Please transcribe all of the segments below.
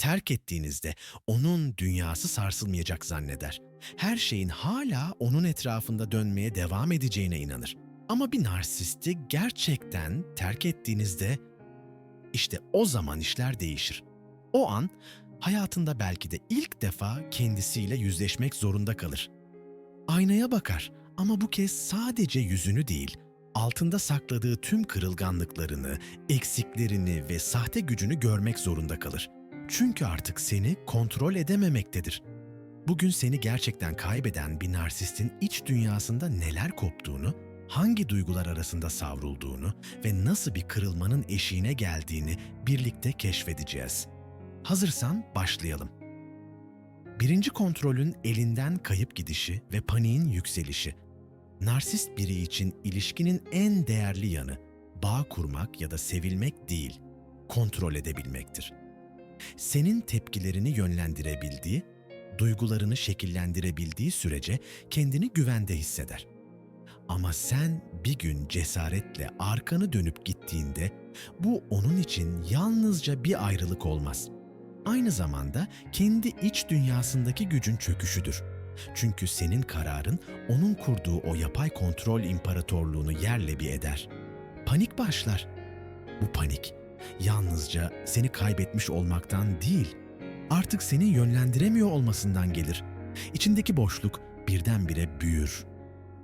Terk ettiğinizde onun dünyası sarsılmayacak zanneder. Her şeyin hala onun etrafında dönmeye devam edeceğine inanır. Ama bir narsisti gerçekten terk ettiğinizde işte o zaman işler değişir. O an hayatında belki de ilk defa kendisiyle yüzleşmek zorunda kalır. Aynaya bakar ama bu kez sadece yüzünü değil, altında sakladığı tüm kırılganlıklarını, eksiklerini ve sahte gücünü görmek zorunda kalır. Çünkü artık seni kontrol edememektedir. Bugün seni gerçekten kaybeden bir narsistin iç dünyasında neler koptuğunu, hangi duygular arasında savrulduğunu ve nasıl bir kırılmanın eşiğine geldiğini birlikte keşfedeceğiz. Hazırsan başlayalım. Birinci kontrolün elinden kayıp gidişi ve paniğin yükselişi. Narsist biri için ilişkinin en değerli yanı bağ kurmak ya da sevilmek değil, kontrol edebilmektir. Senin tepkilerini yönlendirebildiği, duygularını şekillendirebildiği sürece kendini güvende hisseder. Ama sen bir gün cesaretle arkanı dönüp gittiğinde bu onun için yalnızca bir ayrılık olmaz. Aynı zamanda kendi iç dünyasındaki gücün çöküşüdür. Çünkü senin kararın onun kurduğu o yapay kontrol imparatorluğunu yerle bir eder. Panik başlar. Bu panik yalnızca seni kaybetmiş olmaktan değil, artık seni yönlendiremiyor olmasından gelir. İçindeki boşluk birdenbire büyür.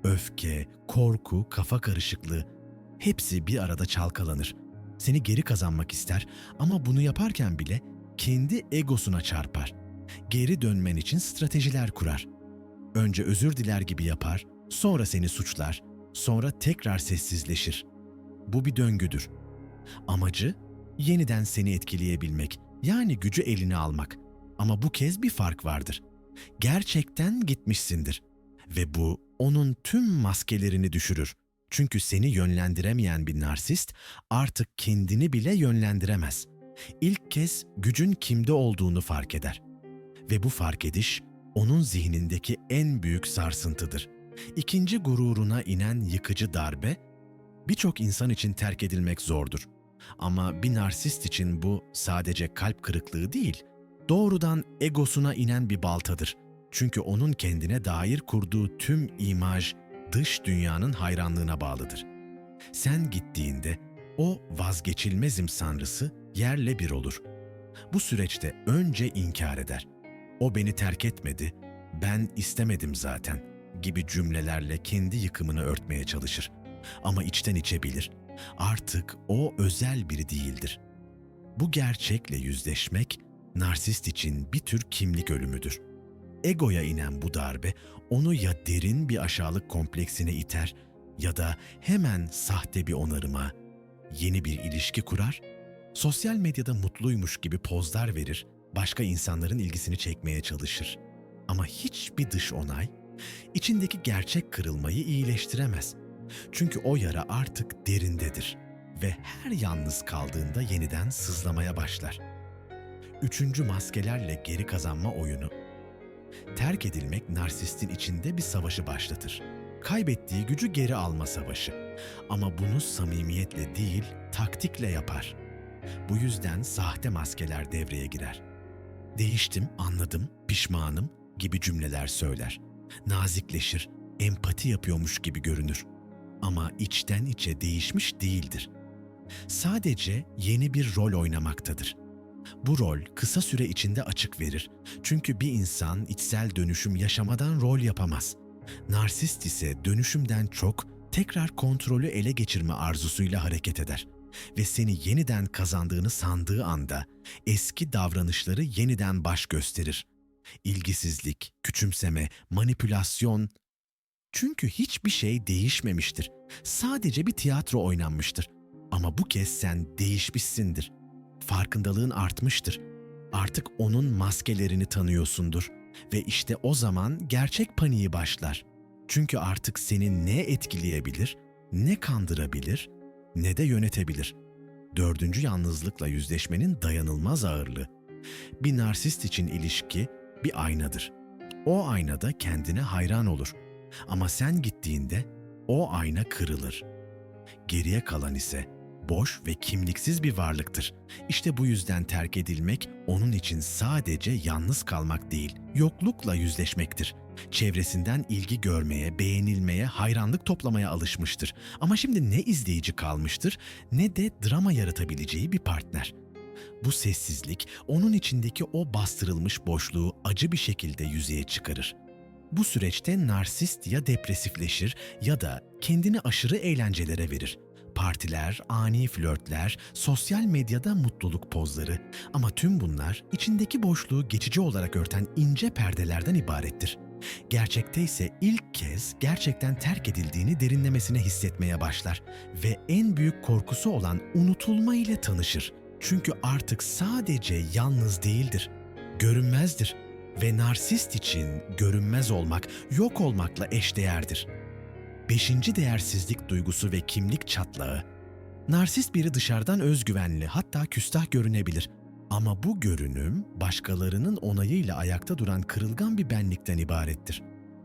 Öfke, korku, kafa karışıklığı hepsi bir arada çalkalanır. Seni geri kazanmak ister ama bunu yaparken bile kendi egosuna çarpar. Geri dönmen için stratejiler kurar. Önce özür diler gibi yapar, sonra seni suçlar, sonra tekrar sessizleşir. Bu bir döngüdür. Amacı yeniden seni etkileyebilmek, yani gücü eline almak. Ama bu kez bir fark vardır. Gerçekten gitmişsindir ve bu onun tüm maskelerini düşürür. Çünkü seni yönlendiremeyen bir narsist artık kendini bile yönlendiremez. İlk kez gücün kimde olduğunu fark eder. Ve bu fark ediş onun zihnindeki en büyük sarsıntıdır. İkinci gururuna inen yıkıcı darbe birçok insan için terk edilmek zordur. Ama bir narsist için bu sadece kalp kırıklığı değil, doğrudan egosuna inen bir baltadır. Çünkü onun kendine dair kurduğu tüm imaj dış dünyanın hayranlığına bağlıdır. Sen gittiğinde o vazgeçilmezim sanrısı yerle bir olur. Bu süreçte önce inkar eder. O beni terk etmedi, ben istemedim zaten gibi cümlelerle kendi yıkımını örtmeye çalışır. Ama içten içe bilir. Artık o özel biri değildir. Bu gerçekle yüzleşmek narsist için bir tür kimlik ölümüdür. Egoya inen bu darbe onu ya derin bir aşağılık kompleksine iter ya da hemen sahte bir onarıma, yeni bir ilişki kurar, sosyal medyada mutluymuş gibi pozlar verir, başka insanların ilgisini çekmeye çalışır. Ama hiçbir dış onay, içindeki gerçek kırılmayı iyileştiremez. Çünkü o yara artık derindedir ve her yalnız kaldığında yeniden sızlamaya başlar. Üçüncü maskelerle geri kazanma oyunu. Terk edilmek narsistin içinde bir savaşı başlatır. Kaybettiği gücü geri alma savaşı. Ama bunu samimiyetle değil, taktikle yapar. Bu yüzden sahte maskeler devreye girer. Değiştim, anladım, pişmanım gibi cümleler söyler. Nazikleşir, empati yapıyormuş gibi görünür. Ama içten içe değişmiş değildir. Sadece yeni bir rol oynamaktadır. Bu rol kısa süre içinde açık verir. Çünkü bir insan içsel dönüşüm yaşamadan rol yapamaz. Narsist ise dönüşümden çok tekrar kontrolü ele geçirme arzusuyla hareket eder ve seni yeniden kazandığını sandığı anda eski davranışları yeniden baş gösterir. İlgisizlik, küçümseme, manipülasyon çünkü hiçbir şey değişmemiştir. Sadece bir tiyatro oynanmıştır. Ama bu kez sen değişmişsindir. Farkındalığın artmıştır. Artık onun maskelerini tanıyorsundur. Ve işte o zaman gerçek paniği başlar. Çünkü artık seni ne etkileyebilir, ne kandırabilir, ne de yönetebilir. Dördüncü yalnızlıkla yüzleşmenin dayanılmaz ağırlığı. Bir narsist için ilişki bir aynadır. O aynada kendine hayran olur. Ama sen gittiğinde o ayna kırılır. Geriye kalan ise boş ve kimliksiz bir varlıktır. İşte bu yüzden terk edilmek onun için sadece yalnız kalmak değil, yoklukla yüzleşmektir. Çevresinden ilgi görmeye, beğenilmeye, hayranlık toplamaya alışmıştır. Ama şimdi ne izleyici kalmıştır ne de drama yaratabileceği bir partner. Bu sessizlik onun içindeki o bastırılmış boşluğu acı bir şekilde yüzeye çıkarır. Bu süreçte narsist ya depresifleşir ya da kendini aşırı eğlencelere verir. Partiler, ani flörtler, sosyal medyada mutluluk pozları ama tüm bunlar içindeki boşluğu geçici olarak örten ince perdelerden ibarettir. Gerçekte ise ilk kez gerçekten terk edildiğini derinlemesine hissetmeye başlar ve en büyük korkusu olan unutulma ile tanışır. Çünkü artık sadece yalnız değildir, görünmezdir ve narsist için görünmez olmak yok olmakla eşdeğerdir. Beşinci değersizlik duygusu ve kimlik çatlağı. Narsist biri dışarıdan özgüvenli hatta küstah görünebilir. Ama bu görünüm başkalarının onayıyla ayakta duran kırılgan bir benlikten ibarettir.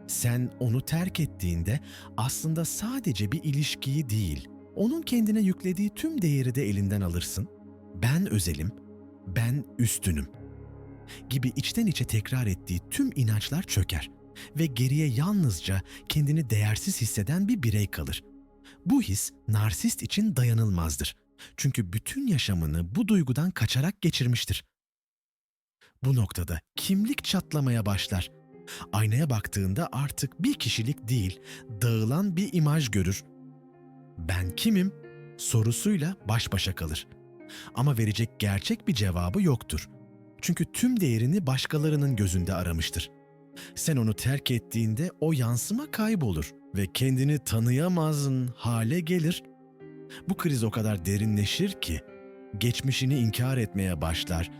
Sen onu terk ettiğinde aslında sadece bir ilişkiyi değil, onun kendine yüklediği tüm değeri de elinden alırsın. Ben özelim, ben üstünüm gibi içten içe tekrar ettiği tüm inançlar çöker ve geriye yalnızca kendini değersiz hisseden bir birey kalır. Bu his narsist için dayanılmazdır. Çünkü bütün yaşamını bu duygudan kaçarak geçirmiştir. Bu noktada kimlik çatlamaya başlar. Aynaya baktığında artık bir kişilik değil, dağılan bir imaj görür. Ben kimim? sorusuyla baş başa kalır. Ama verecek gerçek bir cevabı yoktur. Çünkü tüm değerini başkalarının gözünde aramıştır. Sen onu terk ettiğinde o yansıma kaybolur ve kendini tanıyamazın hale gelir. Bu kriz o kadar derinleşir ki geçmişini inkar etmeye başlar.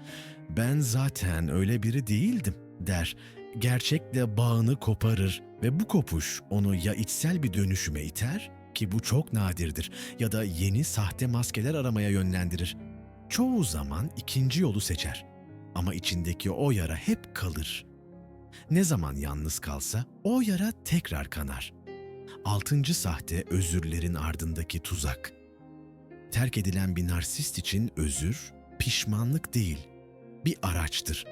Ben zaten öyle biri değildim der. Gerçekle bağını koparır ve bu kopuş onu ya içsel bir dönüşüme iter ki bu çok nadirdir ya da yeni sahte maskeler aramaya yönlendirir. Çoğu zaman ikinci yolu seçer. Ama içindeki o yara hep kalır. Ne zaman yalnız kalsa o yara tekrar kanar. Altıncı sahte özürlerin ardındaki tuzak. Terk edilen bir narsist için özür, pişmanlık değil, bir araçtır.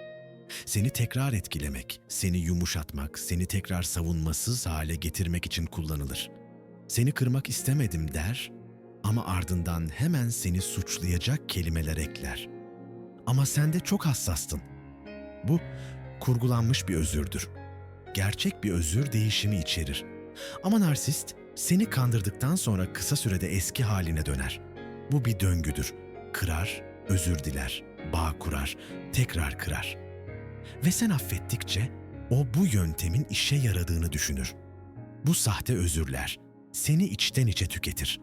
Seni tekrar etkilemek, seni yumuşatmak, seni tekrar savunmasız hale getirmek için kullanılır. Seni kırmak istemedim der ama ardından hemen seni suçlayacak kelimeler ekler. Ama sen de çok hassastın. Bu kurgulanmış bir özürdür. Gerçek bir özür değişimi içerir. Ama narsist seni kandırdıktan sonra kısa sürede eski haline döner. Bu bir döngüdür. Kırar, özür diler, bağ kurar, tekrar kırar. Ve sen affettikçe o bu yöntemin işe yaradığını düşünür. Bu sahte özürler seni içten içe tüketir.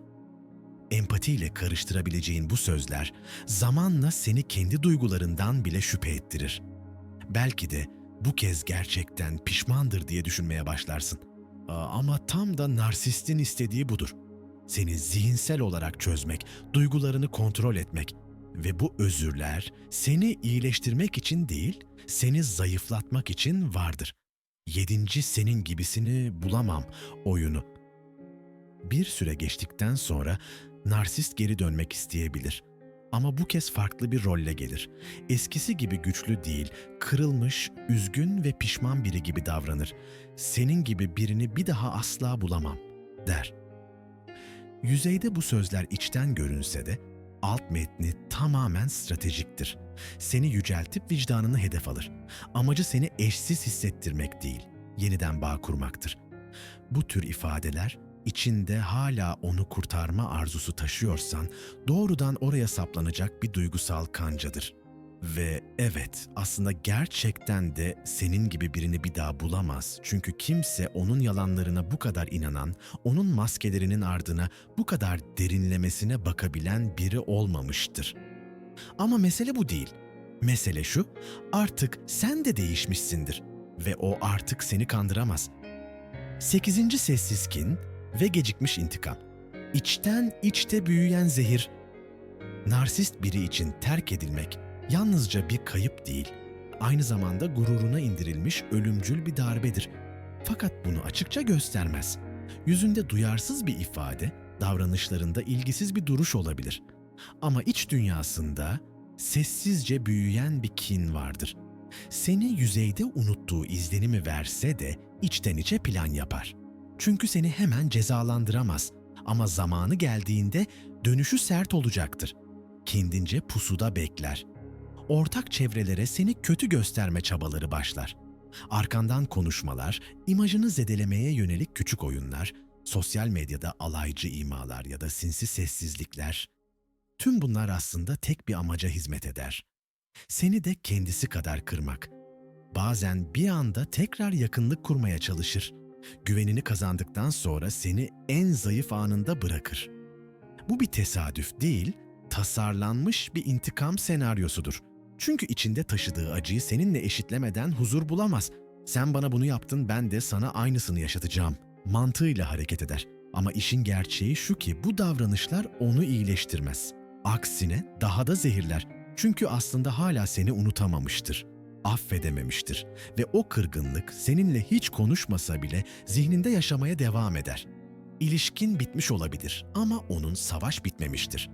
Empatiyle karıştırabileceğin bu sözler zamanla seni kendi duygularından bile şüphe ettirir. Belki de bu kez gerçekten pişmandır diye düşünmeye başlarsın. Ama tam da narsistin istediği budur. Seni zihinsel olarak çözmek, duygularını kontrol etmek ve bu özürler seni iyileştirmek için değil, seni zayıflatmak için vardır. Yedinci senin gibisini bulamam oyunu. Bir süre geçtikten sonra narsist geri dönmek isteyebilir. Ama bu kez farklı bir rolle gelir. Eskisi gibi güçlü değil, kırılmış, üzgün ve pişman biri gibi davranır. Senin gibi birini bir daha asla bulamam, der. Yüzeyde bu sözler içten görünse de alt metni tamamen stratejiktir. Seni yüceltip vicdanını hedef alır. Amacı seni eşsiz hissettirmek değil, yeniden bağ kurmaktır. Bu tür ifadeler içinde hala onu kurtarma arzusu taşıyorsan doğrudan oraya saplanacak bir duygusal kancadır. Ve evet aslında gerçekten de senin gibi birini bir daha bulamaz. Çünkü kimse onun yalanlarına bu kadar inanan, onun maskelerinin ardına bu kadar derinlemesine bakabilen biri olmamıştır. Ama mesele bu değil. Mesele şu, artık sen de değişmişsindir ve o artık seni kandıramaz. Sekizinci sessizkin ve gecikmiş intikam. İçten içte büyüyen zehir. Narsist biri için terk edilmek yalnızca bir kayıp değil, aynı zamanda gururuna indirilmiş ölümcül bir darbedir. Fakat bunu açıkça göstermez. Yüzünde duyarsız bir ifade, davranışlarında ilgisiz bir duruş olabilir. Ama iç dünyasında sessizce büyüyen bir kin vardır. Seni yüzeyde unuttuğu izlenimi verse de içten içe plan yapar. Çünkü seni hemen cezalandıramaz ama zamanı geldiğinde dönüşü sert olacaktır. Kendince pusuda bekler. Ortak çevrelere seni kötü gösterme çabaları başlar. Arkandan konuşmalar, imajını zedelemeye yönelik küçük oyunlar, sosyal medyada alaycı imalar ya da sinsi sessizlikler. Tüm bunlar aslında tek bir amaca hizmet eder. Seni de kendisi kadar kırmak. Bazen bir anda tekrar yakınlık kurmaya çalışır. Güvenini kazandıktan sonra seni en zayıf anında bırakır. Bu bir tesadüf değil, tasarlanmış bir intikam senaryosudur. Çünkü içinde taşıdığı acıyı seninle eşitlemeden huzur bulamaz. Sen bana bunu yaptın, ben de sana aynısını yaşatacağım. Mantığıyla hareket eder. Ama işin gerçeği şu ki bu davranışlar onu iyileştirmez. Aksine daha da zehirler. Çünkü aslında hala seni unutamamıştır. Affedememiştir ve o kırgınlık seninle hiç konuşmasa bile zihninde yaşamaya devam eder. İlişkin bitmiş olabilir ama onun savaş bitmemiştir.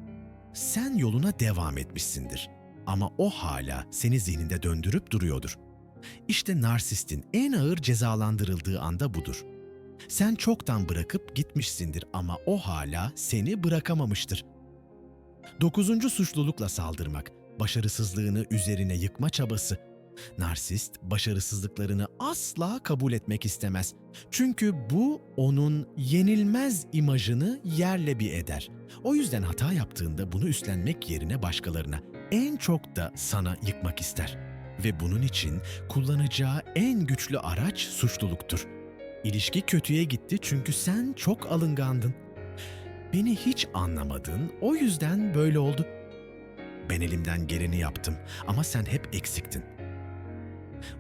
Sen yoluna devam etmişsindir ama o hala seni zihninde döndürüp duruyordur. İşte narsistin en ağır cezalandırıldığı anda budur. Sen çoktan bırakıp gitmişsindir ama o hala seni bırakamamıştır. Dokuzuncu suçlulukla saldırmak, başarısızlığını üzerine yıkma çabası. Narsist başarısızlıklarını asla kabul etmek istemez. Çünkü bu onun yenilmez imajını yerle bir eder. O yüzden hata yaptığında bunu üstlenmek yerine başkalarına, en çok da sana yıkmak ister. Ve bunun için kullanacağı en güçlü araç suçluluktur. İlişki kötüye gitti çünkü sen çok alıngandın. Beni hiç anlamadın, o yüzden böyle oldu. Ben elimden geleni yaptım ama sen hep eksiktin.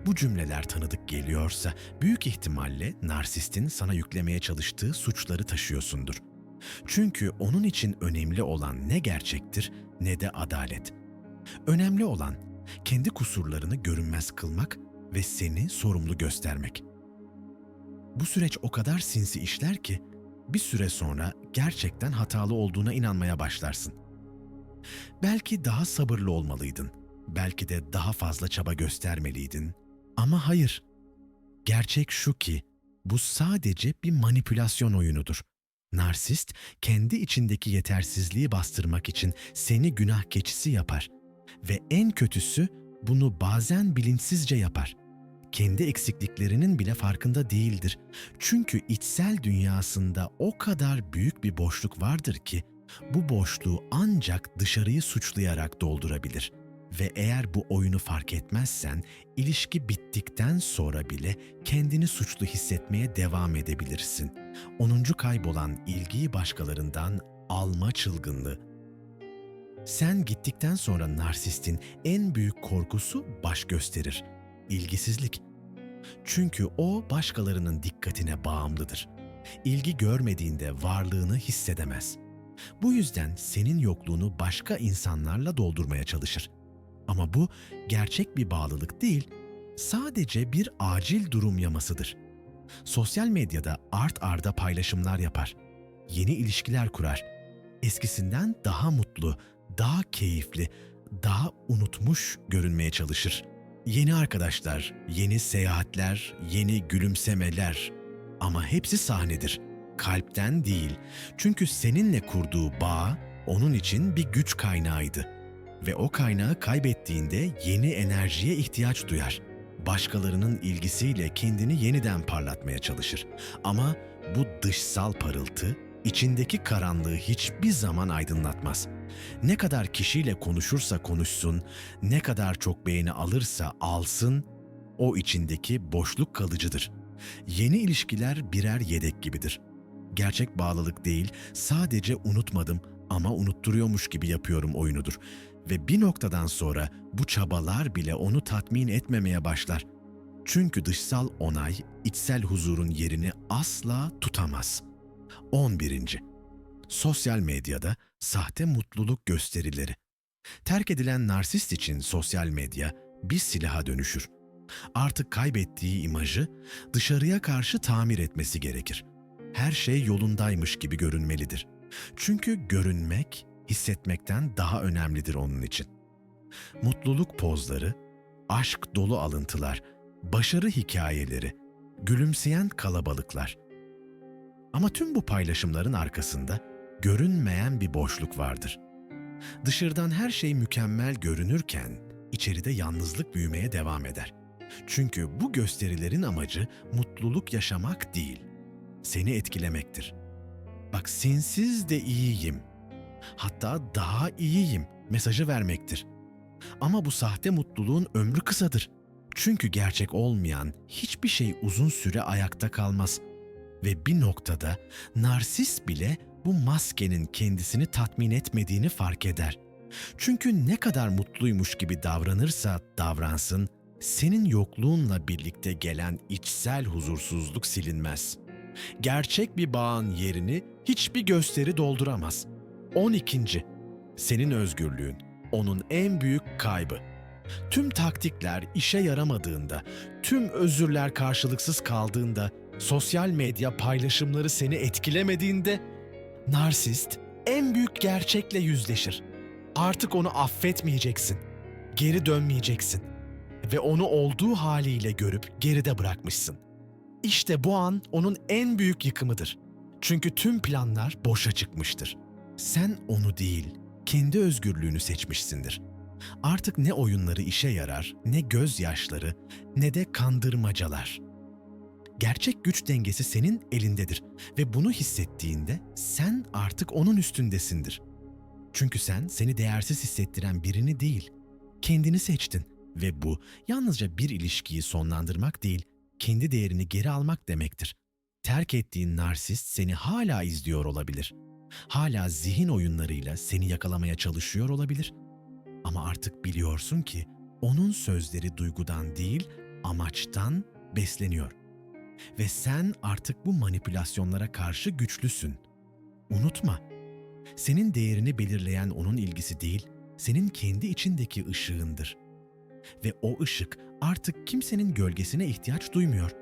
Bu cümleler tanıdık geliyorsa büyük ihtimalle narsistin sana yüklemeye çalıştığı suçları taşıyorsundur. Çünkü onun için önemli olan ne gerçektir ne de adalet. Önemli olan kendi kusurlarını görünmez kılmak ve seni sorumlu göstermek. Bu süreç o kadar sinsi işler ki bir süre sonra gerçekten hatalı olduğuna inanmaya başlarsın. Belki daha sabırlı olmalıydın. Belki de daha fazla çaba göstermeliydin. Ama hayır. Gerçek şu ki bu sadece bir manipülasyon oyunudur. Narsist kendi içindeki yetersizliği bastırmak için seni günah keçisi yapar ve en kötüsü bunu bazen bilinçsizce yapar. Kendi eksikliklerinin bile farkında değildir. Çünkü içsel dünyasında o kadar büyük bir boşluk vardır ki bu boşluğu ancak dışarıyı suçlayarak doldurabilir. Ve eğer bu oyunu fark etmezsen, ilişki bittikten sonra bile kendini suçlu hissetmeye devam edebilirsin. 10. kaybolan ilgiyi başkalarından alma çılgınlığı. Sen gittikten sonra narsistin en büyük korkusu baş gösterir. İlgisizlik. Çünkü o başkalarının dikkatine bağımlıdır. İlgi görmediğinde varlığını hissedemez. Bu yüzden senin yokluğunu başka insanlarla doldurmaya çalışır. Ama bu gerçek bir bağlılık değil, sadece bir acil durum yamasıdır. Sosyal medyada art arda paylaşımlar yapar. Yeni ilişkiler kurar. Eskisinden daha mutlu, daha keyifli, daha unutmuş görünmeye çalışır. Yeni arkadaşlar, yeni seyahatler, yeni gülümsemeler ama hepsi sahnedir. Kalpten değil. Çünkü seninle kurduğu bağ onun için bir güç kaynağıydı ve o kaynağı kaybettiğinde yeni enerjiye ihtiyaç duyar. Başkalarının ilgisiyle kendini yeniden parlatmaya çalışır. Ama bu dışsal parıltı içindeki karanlığı hiçbir zaman aydınlatmaz. Ne kadar kişiyle konuşursa konuşsun, ne kadar çok beğeni alırsa alsın, o içindeki boşluk kalıcıdır. Yeni ilişkiler birer yedek gibidir. Gerçek bağlılık değil, sadece unutmadım ama unutturuyormuş gibi yapıyorum oyunudur. Ve bir noktadan sonra bu çabalar bile onu tatmin etmemeye başlar. Çünkü dışsal onay içsel huzurun yerini asla tutamaz. 11. Sosyal medyada sahte mutluluk gösterileri. Terk edilen narsist için sosyal medya bir silaha dönüşür. Artık kaybettiği imajı dışarıya karşı tamir etmesi gerekir. Her şey yolundaymış gibi görünmelidir. Çünkü görünmek hissetmekten daha önemlidir onun için. Mutluluk pozları, aşk dolu alıntılar, başarı hikayeleri, gülümseyen kalabalıklar. Ama tüm bu paylaşımların arkasında görünmeyen bir boşluk vardır. Dışarıdan her şey mükemmel görünürken içeride yalnızlık büyümeye devam eder. Çünkü bu gösterilerin amacı mutluluk yaşamak değil, seni etkilemektir. Bak sensiz de iyiyim. Hatta daha iyiyim mesajı vermektir. Ama bu sahte mutluluğun ömrü kısadır. Çünkü gerçek olmayan hiçbir şey uzun süre ayakta kalmaz. Ve bir noktada narsist bile bu maskenin kendisini tatmin etmediğini fark eder. Çünkü ne kadar mutluymuş gibi davranırsa davransın, senin yokluğunla birlikte gelen içsel huzursuzluk silinmez. Gerçek bir bağın yerini hiçbir gösteri dolduramaz. 12. Senin özgürlüğün onun en büyük kaybı. Tüm taktikler işe yaramadığında, tüm özürler karşılıksız kaldığında, sosyal medya paylaşımları seni etkilemediğinde narsist en büyük gerçekle yüzleşir. Artık onu affetmeyeceksin. Geri dönmeyeceksin ve onu olduğu haliyle görüp geride bırakmışsın. İşte bu an onun en büyük yıkımıdır. Çünkü tüm planlar boşa çıkmıştır. Sen onu değil, kendi özgürlüğünü seçmişsindir. Artık ne oyunları işe yarar, ne gözyaşları, ne de kandırmacalar. Gerçek güç dengesi senin elindedir ve bunu hissettiğinde sen artık onun üstündesindir. Çünkü sen seni değersiz hissettiren birini değil, kendini seçtin ve bu yalnızca bir ilişkiyi sonlandırmak değil, kendi değerini geri almak demektir. Terk ettiğin narsist seni hala izliyor olabilir. Hala zihin oyunlarıyla seni yakalamaya çalışıyor olabilir. Ama artık biliyorsun ki onun sözleri duygudan değil, amaçtan besleniyor. Ve sen artık bu manipülasyonlara karşı güçlüsün. Unutma, senin değerini belirleyen onun ilgisi değil, senin kendi içindeki ışığındır. Ve o ışık artık kimsenin gölgesine ihtiyaç duymuyor.